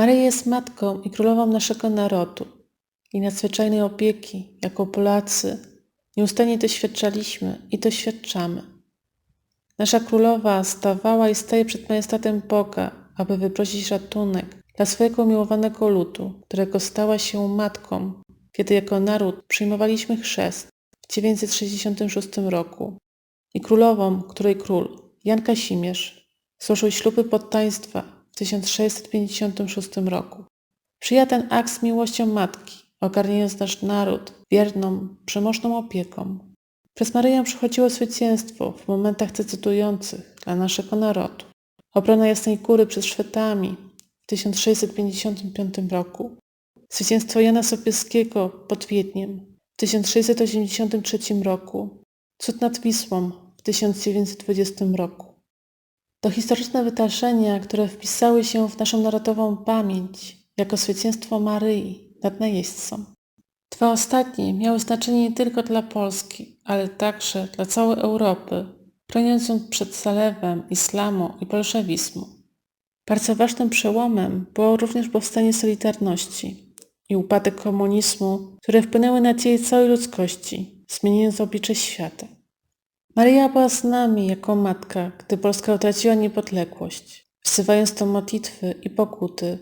Maryja jest matką i królową naszego narodu i nadzwyczajnej opieki, jaką Polacy nieustannie doświadczaliśmy i doświadczamy. Nasza królowa stawała i staje przed majestatem Boga, aby wyprosić ratunek dla swojego umiłowanego ludu, którego stała się matką, kiedy jako naród przyjmowaliśmy chrzest w 966 roku i królową, której król Jan Kasimierz złożył śluby podtaństwa w 1656 roku. Przyjęła ten akt z miłością matki, ogarniając nasz naród wierną, przemożną opieką. Przez Maryję przychodziło zwycięstwo w momentach decydujących dla naszego narodu. Obrona Jasnej Góry przed Szwedami w 1655 roku. Zwycięstwo Jana Sobieskiego pod Wiedniem w 1683 roku. Cud nad Wisłą w 1920 roku. To historyczne wydarzenia, które wpisały się w naszą narodową pamięć jako zwycięstwo Maryi nad najeźdźcą. Dwa ostatnie miały znaczenie nie tylko dla Polski, ale także dla całej Europy, chroniąc ją przed zalewem islamu i bolszewizmu. Bardzo ważnym przełomem było również powstanie Solidarności i upadek komunizmu, które wpłynęły na dzieje całej ludzkości, zmieniając oblicze świata. Maryja była z nami jako matka, gdy Polska utraciła niepodległość, wzywając do modlitwy i pokuty.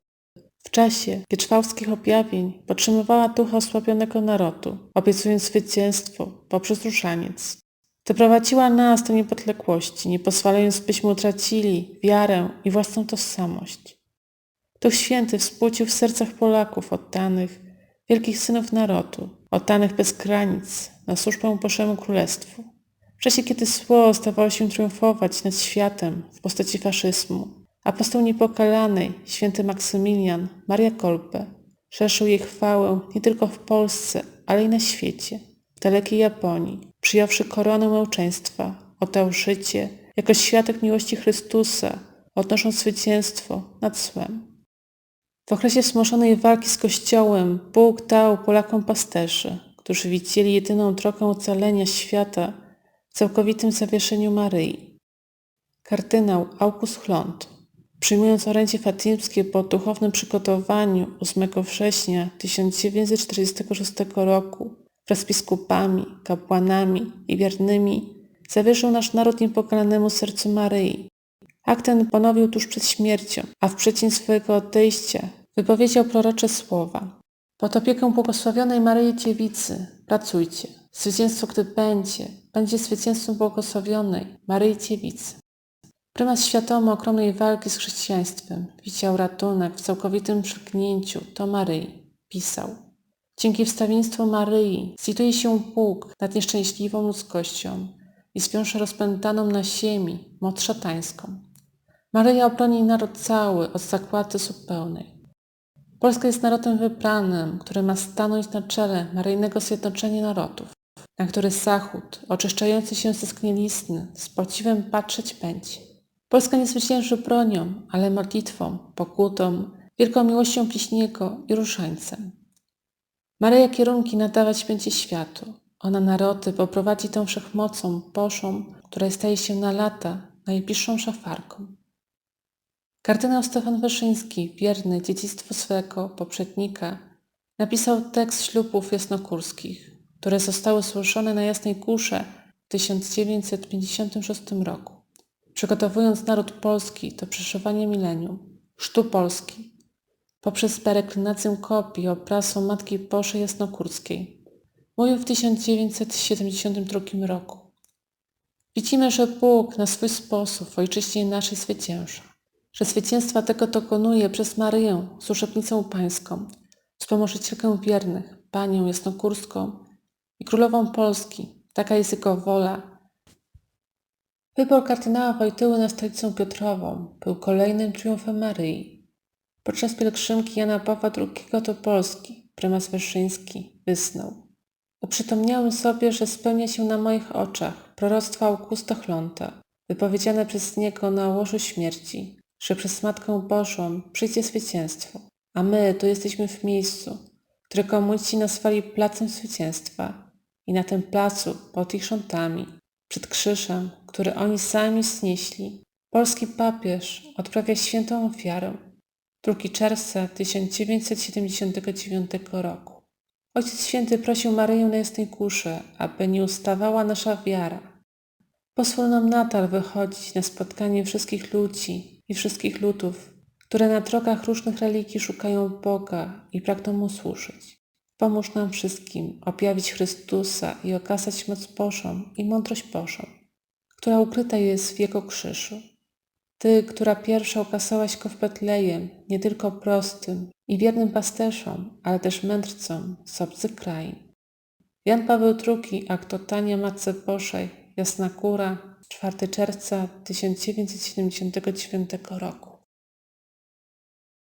W czasie wieczwałskich objawień podtrzymywała ducha osłabionego narodu, obiecując zwycięstwo poprzez różaniec. Doprowadziła nas do niepodległości, nie pozwalając, byśmy utracili wiarę i własną tożsamość. Duch Święty współcił w sercach Polaków oddanych, wielkich synów narodu, oddanych bez granic na służbę Bożemu Królestwu. Czasie, kiedy zło stawało się triumfować nad światem w postaci faszyzmu, apostoł niepokalanej, święty Maksymilian, Maria Kolbe, szerzył jej chwałę nie tylko w Polsce, ale i na świecie, w dalekiej Japonii, przyjąwszy koronę małczeństwa, oddał życie jako świadek miłości Chrystusa, odnosząc zwycięstwo nad złem. W okresie wzmożonej walki z Kościołem Bóg dał Polakom pasterzy, którzy widzieli jedyną drogę ocalenia świata całkowitym zawieszeniu Maryi. Kardynał August Chlont, przyjmując orędzie fatimskie po duchownym przygotowaniu 8 września 1946 roku wraz z biskupami, kapłanami i wiernymi, zawierzył nasz naród niepokalanemu sercu Maryi. Akt ten ponowił tuż przed śmiercią, a w przeddzień swojego odejścia wypowiedział prorocze słowa. Pod opieką błogosławionej Maryi Dziewicy pracujcie. Zwycięstwo, gdy będzie, będzie zwycięstwem błogosławionej Maryi Dziewicy. Prymas świadomy ogromnej walki z chrześcijaństwem widział ratunek w całkowitym przeknięciu to Maryi. Pisał. Dzięki wstawienstwu Maryi zlituje się Bóg nad nieszczęśliwą ludzkością i zwiąże rozpętaną na ziemi moc szatańską. Maryja obroni naród cały od zakłady zupełnej. Polska jest narodem wybranym, który ma stanąć na czele maryjnego zjednoczenia narodów, na który Zachód, oczyszczający się ze sknielizny, z podziwem patrzeć będzie. Polska nie zwycięży bronią, ale modlitwą, pokutą, wielką miłością bliźniego i różańcem. Maryja kierunki nadawać będzie światu. Ona narody poprowadzi tą wszechmocą Bożą, która staje się na lata najbliższą szafarką. Kardynał Stefan Wyszyński, wierny dziedzictwu swego poprzednika, napisał tekst ślubów jasnogórskich, które zostały złożone na Jasnej Górze w 1956 roku, przygotowując naród polski do przeżywania milenium, chrztu Polski, poprzez pereklinację kopii obrazu Matki Bożej Jasnogórskiej. Mówił w 1972 roku. Widzimy, że Bóg na swój sposób w ojczyźnie naszej zwycięża, że zwycięstwa tego dokonuje przez Maryję, służebnicę pańską, wspomożycielkę wiernych, panią jasnogórską i królową Polski. Taka jest jego wola. Wybór kardynała Wojtyły na stolicę Piotrową był kolejnym triumfem Maryi. Podczas pielgrzymki Jana Pawła II do Polski prymas Wyszyński wyznał Uprzytomniałem sobie, że spełnia się na moich oczach proroctwo Augusta Chlonta, wypowiedziane przez niego na łożu śmierci, że przez Matkę Bożą przyjdzie zwycięstwo, a my tu jesteśmy w miejscu, które komuniści nazwali Placem Zwycięstwa i na tym placu, pod ich rządami, przed krzyżem, który oni sami znieśli, polski papież odprawia świętą ofiarę 2 czerwca 1979 roku. Ojciec Święty prosił Maryję Najjaśniejkuszę, aby nie ustawała nasza wiara. Pozwól nam nadal wychodzić na spotkanie wszystkich ludzi i wszystkich ludów, które na drogach różnych religii szukają Boga i pragną Mu służyć. Pomóż nam wszystkim objawić Chrystusa i okazać moc Bożą i mądrość Bożą, która ukryta jest w Jego krzyżu. Ty, która pierwsza okazałaś Go w Betlejem, nie tylko prostym i wiernym pasterzom, ale też mędrcom z obcych krain. Jan Paweł II, akt Tania Matce Bożej, Jasna Góra, 4 czerwca 1979 roku.